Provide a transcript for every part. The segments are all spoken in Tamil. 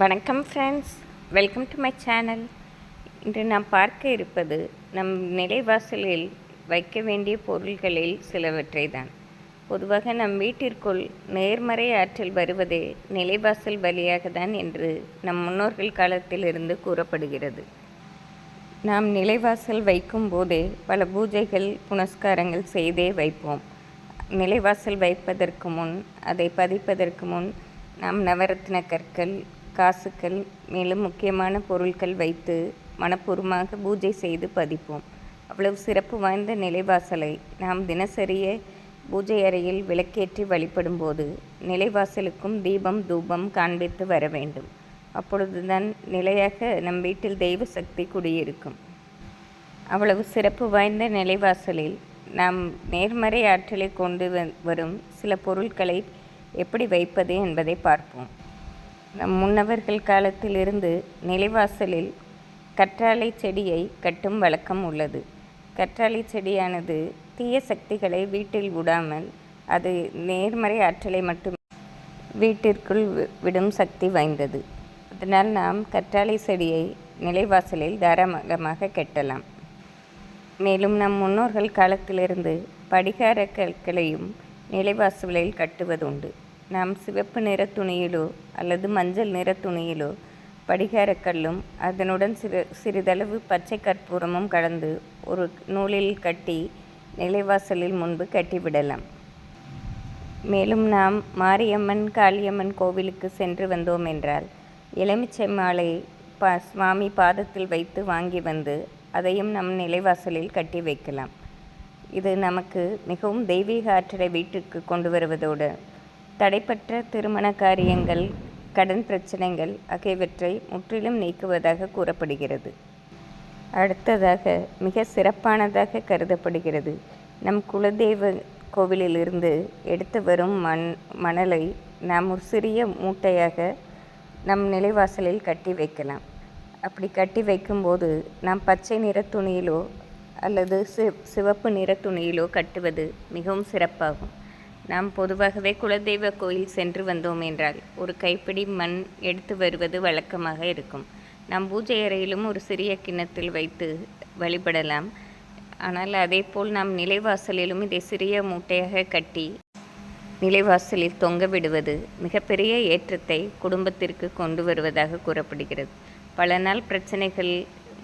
வணக்கம் friends welcome to my channel இன்று நாம் பார்க்க இருப்பது நம் நிலைவாசலில் வைக்க வேண்டிய பொருள்களில் சிலவற்றை தான் பொதுவாக நம் வீட்டிற்குள் நேர்மறை ஆற்றல் வருவதே நிலைவாசல் வழியாக தான் என்று நம் முன்னோர்கள் காலத்திலிருந்து கூறப்படுகிறது. நாம் நிலைவாசல் வைக்கும் போதே பல பூஜைகள் புனஸ்காரங்கள் செய்தே வைப்போம். நிலைவாசல் வைப்பதற்கு முன் அதை பதிப்பதற்கு முன் நாம் நவரத்ன கற்கள் காசுகள் மேலும் முக்கியமான பொருட்கள் வைத்து மனப்பூர்வமாக பூஜை செய்து பதிப்போம். அவ்வளவு சிறப்பு வாய்ந்த நிலைவாசலை நாம் தினசரிய பூஜை அறையில் விளக்கேற்றி வழிபடும்போது நிலைவாசலுக்கும் தீபம் தூபம் காண்பித்து வர வேண்டும். அப்பொழுதுதான் நிலையாக நம் வீட்டில் தெய்வ சக்தி குடியிருக்கும். அவ்வளவு சிறப்பு வாய்ந்த நிலைவாசலில் நாம் நேர்மறை ஆற்றலை கொண்டு வரும் சில பொருட்களை எப்படி வைப்பது என்பதை பார்ப்போம். நம் முன்னவர்கள் காலத்திலிருந்து நிலைவாசலில் கற்றாழை செடியை கட்டும் வழக்கம் உள்ளது. கற்றாழை செடியானது தீய சக்திகளை வீட்டில் விடாமல் அது நேர்மறை ஆற்றலை மட்டும் வீட்டிற்குள் வி- விடும் சக்தி வாய்ந்தது. அதனால் நாம் கற்றாழை செடியை நிலைவாசலில் தாராளமாக கட்டலாம். மேலும் நம் முன்னோர்கள் காலத்திலிருந்து படிகார கற்களையும் நிலைவாசலில் கட்டுவதுண்டு. நாம் சிவப்பு நிற துணியிலோ அல்லது மஞ்சள் நிற துணியிலோ படிகாரக்கல்லும் அதனுடன் சிறு சிறிதளவு பச்சை கற்பூரமும் கலந்து ஒரு நூலில் கட்டி நிலைவாசலில் முன்பு கட்டிவிடலாம். மேலும் நாம் மாரியம்மன் காளியம்மன் கோவிலுக்கு சென்று வந்தோம் என்றால் எலுமிச்சை மாலை பா சுவாமி பாதத்தில் வைத்து வாங்கி வந்து அதையும் நம் நிலைவாசலில் கட்டி வைக்கலாம். இது நமக்கு மிகவும் தெய்வீக ஆற்றலை வீட்டிற்கு கொண்டு வருவதோடு தடைப்பட்ட திருமண காரியங்கள் கடன் பிரச்சனைகள் ஆகியவற்றை முற்றிலும் நீக்குவதாக கூறப்படுகிறது. அடுத்ததாக மிக சிறப்பானதாக கருதப்படுகிறது. நம் குலதெய்வ கோவிலிலிருந்து எடுத்து வரும் மண் மணலை நாம் ஒரு சிறிய மூட்டையாக நம் நிலைவாசலில் கட்டி வைக்கலாம். அப்படி கட்டி வைக்கும்போது நாம் பச்சை நிற துணியிலோ அல்லது சிவப்பு நிற துணியிலோ கட்டுவது மிகவும் சிறப்பாகும். நாம் பொதுவாகவே குலதெய்வ கோயில் சென்று வந்தோம் என்றால் ஒரு கைப்பிடி மண் எடுத்து வருவது வழக்கமாக இருக்கும். நாம் பூஜை அறையிலும் ஒரு சிறிய கிண்ணத்தில் வைத்து வழிபடலாம். ஆனால் அதேபோல் நாம் நிலைவாசலிலும் இதை சிறிய மூட்டையாக கட்டி நிலைவாசலில் தொங்க விடுவது மிகப்பெரிய ஏற்றத்தை குடும்பத்திற்கு கொண்டு வருவதாக கூறப்படுகிறது. பல நாள் பிரச்சனைகள்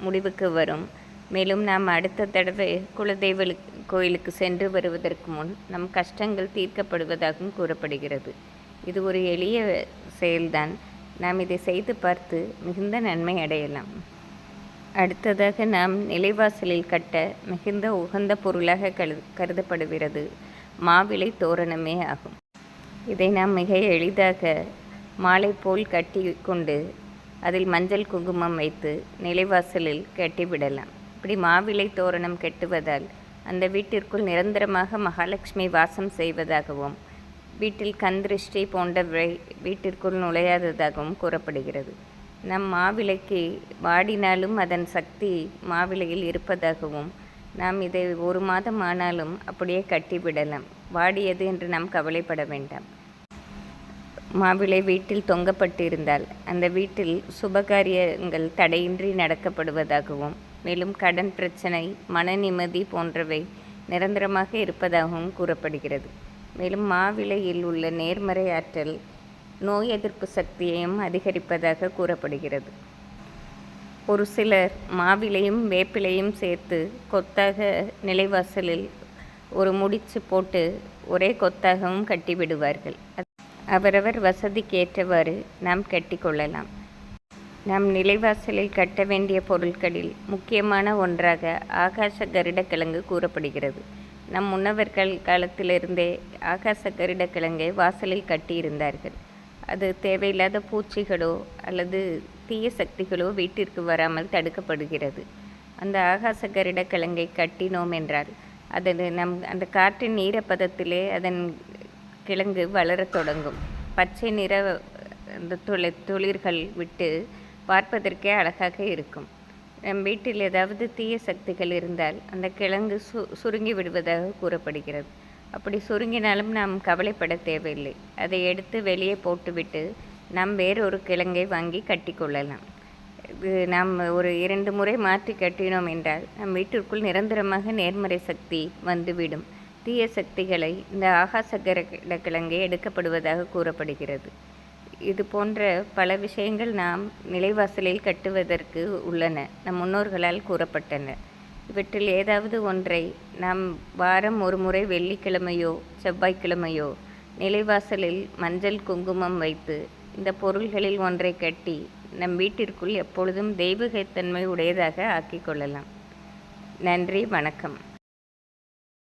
முடிவுக்கு வரும். மேலும் நாம் அடுத்த தடவை குலதெய்வ கோயிலுக்கு சென்று வருவதற்கு முன் நம் கஷ்டங்கள் தீர்க்கப்படுவதாகவும் கூறப்படுகிறது. இது ஒரு எளிய செயல்தான். நாம் இதை செய்து பார்த்து மிகுந்த நன்மை அடையலாம். அடுத்ததாக நாம் நிலைவாசலில் கட்ட மிகுந்த உகந்த பொருளாக கரு கருதப்படுகிறது. மாவிலை தோரணமே ஆகும். இதை நாம் மிக எளிதாக மாலை போல் கட்டி கொண்டு அதில் மஞ்சள் குங்குமம் வைத்து நிலைவாசலில் கட்டிவிடலாம் இப்படி மாவிலை தோரணம் கட்டுவதால் அந்த வீட்டிற்குள் நிரந்தரமாக மகாலட்சுமி வாசம் செய்வதாகவும் வீட்டில் கந்திருஷ்டி போன்றவை வீட்டிற்குள் நுழையாததாகவும் கூறப்படுகிறது. நம் மாவிளைக்கு வாடினாலும் அதன் சக்தி மாவிளையில் இருப்பதாகவும் நாம் இதை ஒரு மாதம் ஆனாலும் அப்படியே கட்டிவிடலாம். வாடியது என்று நாம் கவலைப்பட வேண்டாம். மாவிளை வீட்டில் தொங்கப்பட்டிருந்தால் அந்த வீட்டில் சுபகாரியங்கள் தடையின்றி நடக்கப்படுவதாகவும் மேலும் கடன் பிரச்சனை மன நிம்மதி போன்றவை நிரந்தரமாக இருப்பதாகவும் கூறப்படுகிறது. மேலும் மாவிலையில் உள்ள நேர்மறை ஆற்றல் நோய் எதிர்ப்பு சக்தியையும் அதிகரிப்பதாக கூறப்படுகிறது. ஒரு சிலர் மாவிலையும் வேப்பிலையும் சேர்த்து கொத்தாக நிலைவாசலில் ஒரு முடிச்சு போட்டு ஒரே கொத்தாகவும் கட்டிவிடுவார்கள். அவரவர் வசதிக்கு ஏற்றவாறு நாம் கட்டிக்கொள்ளலாம். நாம் நிலைவாசலில் கட்ட வேண்டிய பொருட்களில் முக்கியமான ஒன்றாக ஆகாச கருடக்கிழங்கு கூறப்படுகிறது. நம் முன்னவர்கள் காலத்திலிருந்தே ஆகாச கருடக்கிழங்கை வாசலில் கட்டியிருந்தார்கள். அது தேவையில்லாத பூச்சிகளோ அல்லது தீய சக்திகளோ வீட்டிற்கு வராமல் தடுக்கப்படுகிறது. அந்த ஆகாச கருடக்கிழங்கை கட்டினோம் என்றால் அதில் நம் அந்த காற்றின் ஈரப்பதத்திலே அதன் கிழங்கு வளரத் தொடங்கும். பச்சை நிற அந்த துளி துளிர்கள் விட்டு பார்ப்பதற்கே அழகாக இருக்கும். நம் வீட்டில் ஏதாவது தீய சக்திகள் இருந்தால் அந்த கிழங்கு சு சுருங்கி விடுவதாக கூறப்படுகிறது. அப்படி சுருங்கினாலும் நாம் கவலைப்பட தேவையில்லை. அதை எடுத்து வெளியே போட்டுவிட்டு நாம் வேறொரு கிழங்கை வாங்கி கட்டிக்கொள்ளலாம் இது நாம் ஒரு இரண்டு முறை மாற்றி கட்டினோம் என்றால் நம் வீட்டிற்குள் நிரந்தரமாக நேர்மறை சக்தி வந்துவிடும். தீய சக்திகளை இந்த ஆகாசகர கிரக கிழங்கே எடுக்கப்படுவதாக கூறப்படுகிறது. இது போன்ற பல விஷயங்கள் நாம் நிலைவாசலில் கட்டுவதற்கு உள்ளன நம் முன்னோர்களால் கூறப்பட்டன. இவற்றில் ஏதாவது ஒன்றை நாம் வாரம் ஒரு முறை வெள்ளிக்கிழமையோ செவ்வாய்க்கிழமையோ நிலைவாசலில் மஞ்சள் குங்குமம் வைத்து இந்த பொருள்களில் ஒன்றை கட்டி நம் வீட்டிற்குள் எப்பொழுதும் தெய்வீகத்தன்மை உடையதாக ஆக்கிக்கொள்ளலாம் நன்றி வணக்கம்.